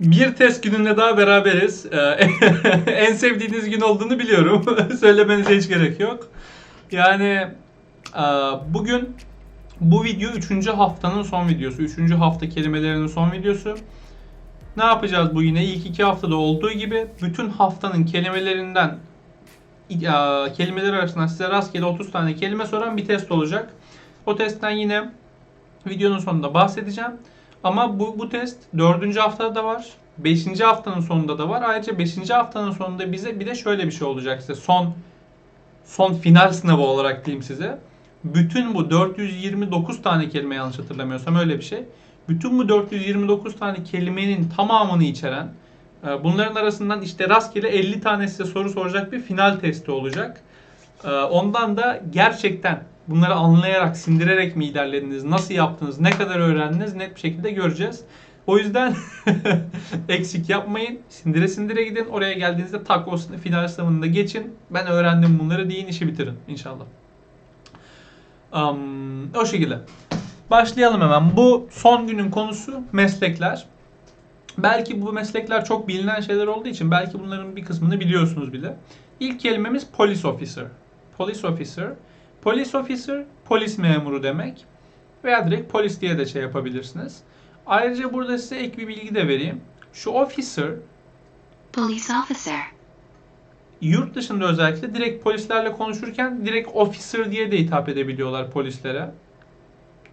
Bir test gününde daha beraberiz. Ee, en sevdiğiniz gün olduğunu biliyorum. Söylemenize hiç gerek yok. Yani e, bugün bu video 3. haftanın son videosu. 3. hafta kelimelerinin son videosu. Ne yapacağız bu yine? İlk iki haftada olduğu gibi bütün haftanın kelimelerinden e, kelimeler arasından size rastgele 30 tane kelime soran bir test olacak. O testten yine videonun sonunda bahsedeceğim. Ama bu, bu test 4. haftada da var. 5. haftanın sonunda da var. Ayrıca 5. haftanın sonunda bize bir de şöyle bir şey olacak size. Son son final sınavı olarak diyeyim size. Bütün bu 429 tane kelime yanlış hatırlamıyorsam öyle bir şey. Bütün bu 429 tane kelimenin tamamını içeren e, bunların arasından işte rastgele 50 tane size soru soracak bir final testi olacak. E, Ondan da gerçekten bunları anlayarak, sindirerek mi ilerlediniz, nasıl yaptınız, ne kadar öğrendiniz net bir şekilde göreceğiz. O yüzden eksik yapmayın. Sindire sindire gidin. Oraya geldiğinizde tak o sınıf- final sınavında geçin. Ben öğrendim bunları deyin işi bitirin inşallah. Am, o şekilde. Başlayalım hemen. Bu son günün konusu meslekler. Belki bu meslekler çok bilinen şeyler olduğu için belki bunların bir kısmını biliyorsunuz bile. İlk kelimemiz police officer. Police officer. Police officer polis memuru demek. Veya direkt polis diye de şey yapabilirsiniz. Ayrıca burada size ek bir bilgi de vereyim. Şu officer Police officer. yurt dışında özellikle direkt polislerle konuşurken direkt officer diye de hitap edebiliyorlar polislere.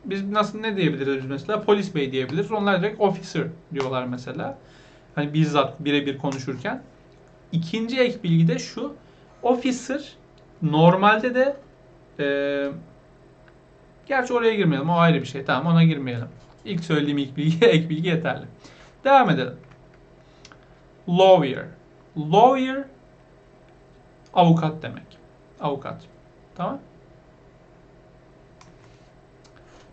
Biz nasıl ne diyebiliriz biz mesela? Polis bey diyebiliriz. Onlar direkt officer diyorlar mesela. Hani bizzat birebir konuşurken. İkinci ek bilgi de şu. Officer normalde de eee gerçi oraya girmeyelim. O ayrı bir şey. Tamam ona girmeyelim. İlk söylediğim ilk bilgi, ek bilgi yeterli. Devam edelim. Lawyer. Lawyer avukat demek. Avukat. Tamam?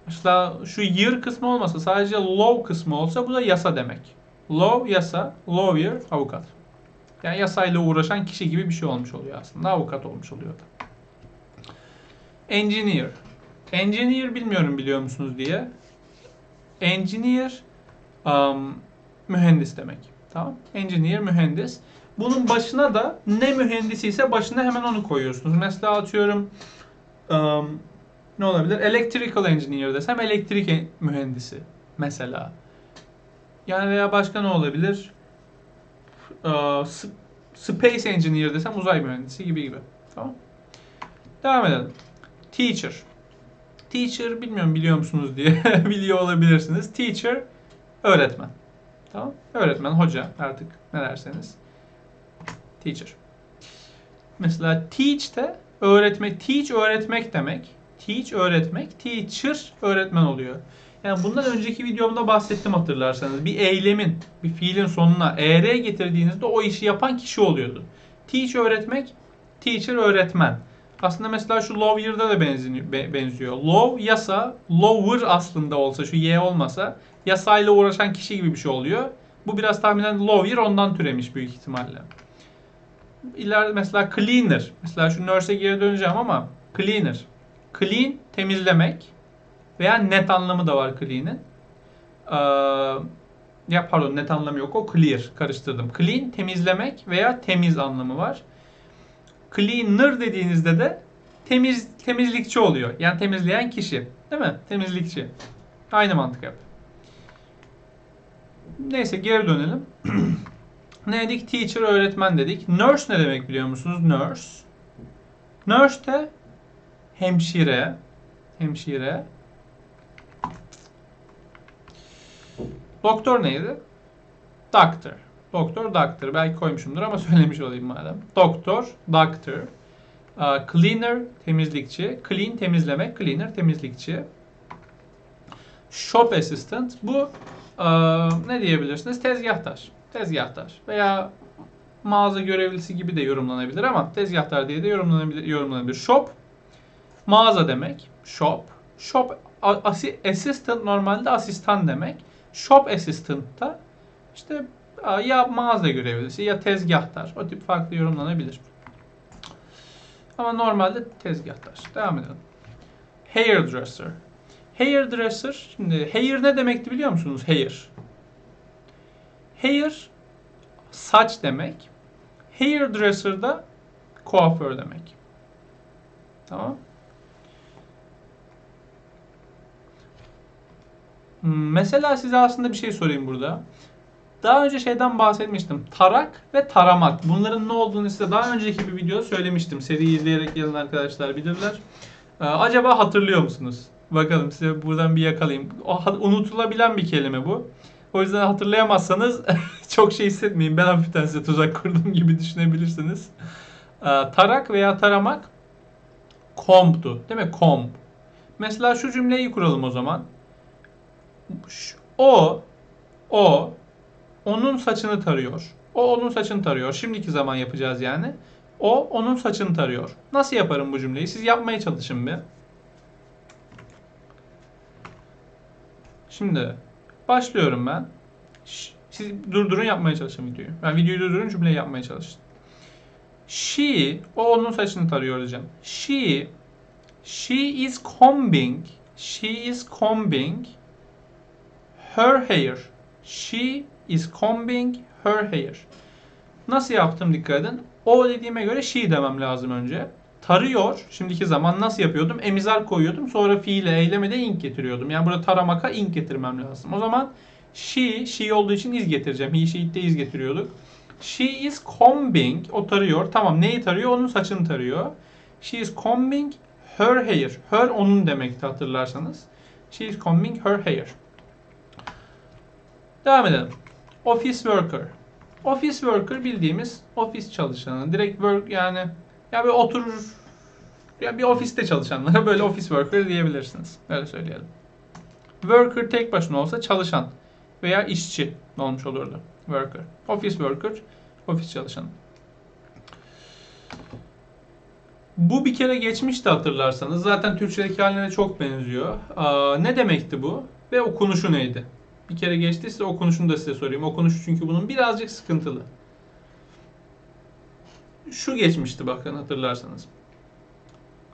Mesela şu year kısmı olmasa sadece law kısmı olsa bu da yasa demek. Law yasa, lawyer avukat. Yani yasayla uğraşan kişi gibi bir şey olmuş oluyor aslında. Avukat olmuş oluyor da. Engineer. Engineer bilmiyorum biliyor musunuz diye. Engineer um, mühendis demek. Tamam. Engineer mühendis. Bunun başına da ne mühendisi ise başına hemen onu koyuyorsunuz. Mesela atıyorum um, ne olabilir? Electrical engineer desem elektrik en- mühendisi mesela. Yani veya başka ne olabilir? S- Space engineer desem uzay mühendisi gibi gibi. Tamam. Devam edelim. Teacher. Teacher bilmiyorum biliyor musunuz diye biliyor olabilirsiniz. Teacher öğretmen. Tamam. Öğretmen, hoca artık ne derseniz. Teacher. Mesela teach de öğretmek, teach öğretmek demek. Teach öğretmek, teacher öğretmen oluyor. Yani bundan önceki videomda bahsettim hatırlarsanız. Bir eylemin, bir fiilin sonuna er getirdiğinizde o işi yapan kişi oluyordu. Teach öğretmek, teacher öğretmen. Aslında mesela şu lawyer'da da benziyor. be- benziyor. Law yasa, lower aslında olsa şu y olmasa yasayla uğraşan kişi gibi bir şey oluyor. Bu biraz tahminen lawyer ondan türemiş büyük ihtimalle. İleride mesela cleaner. Mesela şu nurse'e geri döneceğim ama cleaner. Clean temizlemek veya net anlamı da var clean'in. Ee, ya pardon net anlamı yok o clear karıştırdım. Clean temizlemek veya temiz anlamı var. Cleaner dediğinizde de temiz temizlikçi oluyor. Yani temizleyen kişi. Değil mi? Temizlikçi. Aynı mantık yap. Neyse geri dönelim. ne dedik? Teacher öğretmen dedik. Nurse ne demek biliyor musunuz? Nurse. Nurse de hemşire. Hemşire. Doktor neydi? Doctor. Doktor, doctor. Belki koymuşumdur ama söylemiş olayım madem. Doktor, doctor. Aa, Cleaner, temizlikçi. Clean, temizlemek. Cleaner, temizlikçi. Shop assistant. Bu aa, ne diyebilirsiniz? Tezgahtar. Tezgahtar. Veya mağaza görevlisi gibi de yorumlanabilir ama tezgahtar diye de yorumlanabilir. yorumlanabilir. Shop, mağaza demek. Shop. Shop assistant normalde asistan demek. Shop assistant da işte ya mağaza görevlisi ya tezgahtar. O tip farklı yorumlanabilir. Ama normalde tezgahtar. Devam edelim. Hairdresser. Hairdresser. Şimdi hair ne demekti biliyor musunuz? Hair. Hair saç demek. Hairdresser da kuaför demek. Tamam. Hmm, Mesela size aslında bir şey sorayım burada. Daha önce şeyden bahsetmiştim. Tarak ve taramak. Bunların ne olduğunu size daha önceki bir videoda söylemiştim. Seriyi izleyerek gelen arkadaşlar bilirler. Ee, acaba hatırlıyor musunuz? Bakalım size buradan bir yakalayayım. O, unutulabilen bir kelime bu. O yüzden hatırlayamazsanız çok şey hissetmeyin. Ben hafiften size tuzak kurdum gibi düşünebilirsiniz. Ee, tarak veya taramak komptu. Değil mi? Komp. Mesela şu cümleyi kuralım o zaman. O, o, onun saçını tarıyor. O onun saçını tarıyor. Şimdiki zaman yapacağız yani. O onun saçını tarıyor. Nasıl yaparım bu cümleyi? Siz yapmaya çalışın bir. Şimdi başlıyorum ben. Siz durdurun yapmaya çalışın videoyu. Ben videoyu durdurun cümleyi yapmaya çalışın. She, o onun saçını tarıyor diyeceğim. She, she is combing, she is combing her hair. She is combing her hair. Nasıl yaptım dikkat edin. O dediğime göre she demem lazım önce. Tarıyor. Şimdiki zaman nasıl yapıyordum? Emizar koyuyordum. Sonra fiile, eyleme de ink getiriyordum. Yani burada taramaka ink getirmem lazım. O zaman she, she olduğu için is getireceğim. He, she, de is getiriyorduk. She is combing. O tarıyor. Tamam neyi tarıyor? Onun saçını tarıyor. She is combing her hair. Her onun demekti hatırlarsanız. She is combing her hair. Devam edelim. Office worker. Office worker bildiğimiz ofis çalışanı. Direkt work yani ya bir oturur ya bir ofiste çalışanlara böyle office worker diyebilirsiniz. Öyle söyleyelim. Worker tek başına olsa çalışan veya işçi olmuş olurdu. Worker. Office worker, ofis çalışanı. Bu bir kere geçmişti hatırlarsanız. Zaten Türkçedeki haline çok benziyor. Aa, ne demekti bu? Ve okunuşu neydi? Bir kere geçtiyse okunuşunu da size sorayım. Okunuşu çünkü bunun birazcık sıkıntılı. Şu geçmişti bakın hatırlarsanız.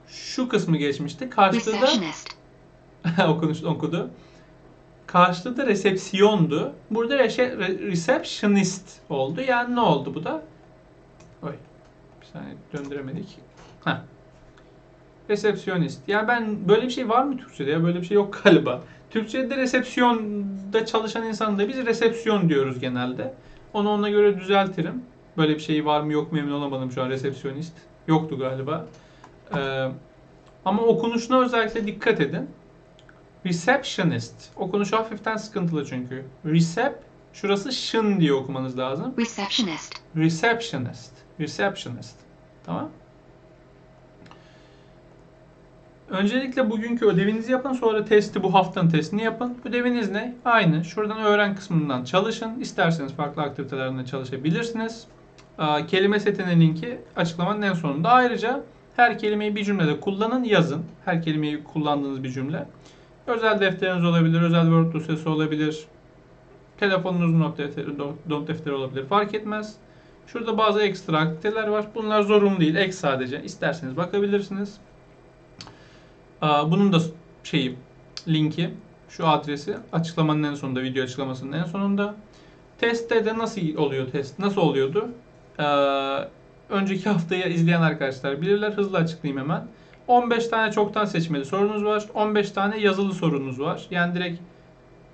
Şu kısmı geçmişti. Karşıda da okunuş okudu. Karşıda da resepsiyondu. Burada reşe- re- receptionist oldu. Yani ne oldu bu da? Oy. Bir saniye döndüremedik. Heh. Resepsiyonist. Yani ben böyle bir şey var mı Türkçe'de ya? Böyle bir şey yok galiba. Türkçe'de resepsiyonda çalışan insan da biz resepsiyon diyoruz genelde. Onu ona göre düzeltirim. Böyle bir şey var mı yok mu emin olamadım şu an resepsiyonist. Yoktu galiba. Ee, ama okunuşuna özellikle dikkat edin. Receptionist. Okunuşu hafiften sıkıntılı çünkü. Recep, şurası şın diye okumanız lazım. Receptionist. Receptionist. Receptionist. Tamam. Öncelikle bugünkü ödevinizi yapın. Sonra testi bu haftanın testini yapın. Ödeviniz ne? Aynı. Şuradan öğren kısmından çalışın. İsterseniz farklı aktivitelerinde çalışabilirsiniz. Kelime setinin linki açıklamanın en sonunda. Ayrıca her kelimeyi bir cümlede kullanın, yazın. Her kelimeyi kullandığınız bir cümle. Özel defteriniz olabilir, özel Word dosyası olabilir. Telefonunuz not defteri, not defteri olabilir. Fark etmez. Şurada bazı ekstra aktiviteler var. Bunlar zorunlu değil. Ek sadece. İsterseniz bakabilirsiniz. Bunun da şeyi linki şu adresi açıklamanın en sonunda video açıklamasının en sonunda. Testte de nasıl oluyor test? Nasıl oluyordu? Önceki haftayı izleyen arkadaşlar bilirler. Hızlı açıklayayım hemen. 15 tane çoktan seçmeli sorunuz var. 15 tane yazılı sorunuz var. Yani direkt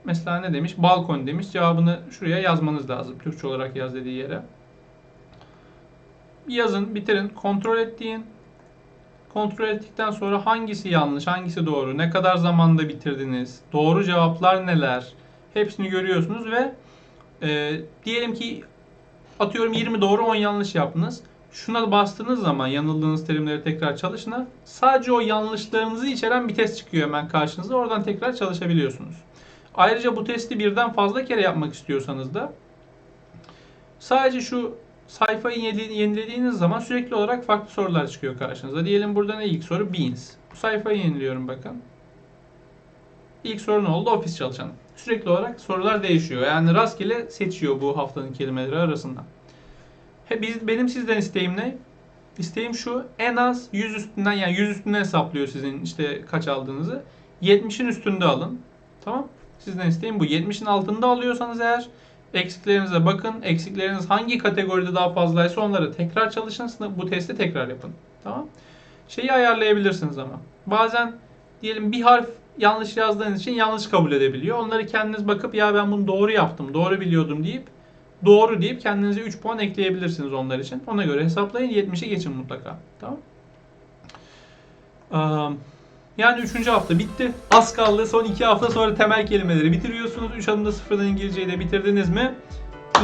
mesela ne demiş? Balkon demiş. Cevabını şuraya yazmanız lazım. Türkçe olarak yaz dediği yere. Yazın, bitirin, kontrol ettiğin. Kontrol ettikten sonra hangisi yanlış, hangisi doğru, ne kadar zamanda bitirdiniz, doğru cevaplar neler, hepsini görüyorsunuz ve e, diyelim ki atıyorum 20 doğru 10 yanlış yaptınız. Şuna bastığınız zaman yanıldığınız terimleri tekrar çalışına sadece o yanlışlarınızı içeren bir test çıkıyor hemen karşınıza. Oradan tekrar çalışabiliyorsunuz. Ayrıca bu testi birden fazla kere yapmak istiyorsanız da sadece şu sayfayı yeni- yenilediğiniz zaman sürekli olarak farklı sorular çıkıyor karşınıza. Diyelim burada ne ilk soru? Beans. Bu sayfayı yeniliyorum bakın. İlk soru ne oldu? Ofis çalışanı. Sürekli olarak sorular değişiyor. Yani rastgele seçiyor bu haftanın kelimeleri arasından. He, biz, benim sizden isteğim ne? İsteğim şu. En az 100 üstünden yani 100 üstünden hesaplıyor sizin işte kaç aldığınızı. 70'in üstünde alın. Tamam? Sizden isteğim bu. 70'in altında alıyorsanız eğer Eksiklerinize bakın. Eksikleriniz hangi kategoride daha fazlaysa onları tekrar çalışın. Bu testi tekrar yapın. Tamam. Şeyi ayarlayabilirsiniz ama. Bazen diyelim bir harf yanlış yazdığınız için yanlış kabul edebiliyor. Onları kendiniz bakıp ya ben bunu doğru yaptım, doğru biliyordum deyip doğru deyip kendinize 3 puan ekleyebilirsiniz onlar için. Ona göre hesaplayın. 70'i geçin mutlaka. Tamam. Am, Yani 3. hafta bitti. Az kaldı. Son 2 hafta sonra temel kelimeleri bitiriyorsunuz. 3 adımda sıfırdan İngilizceyi de bitirdiniz mi?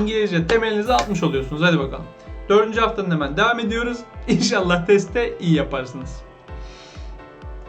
İngilizce temelinizi atmış oluyorsunuz. Hadi bakalım. 4. haftanın hemen devam ediyoruz. İnşallah testte iyi yaparsınız.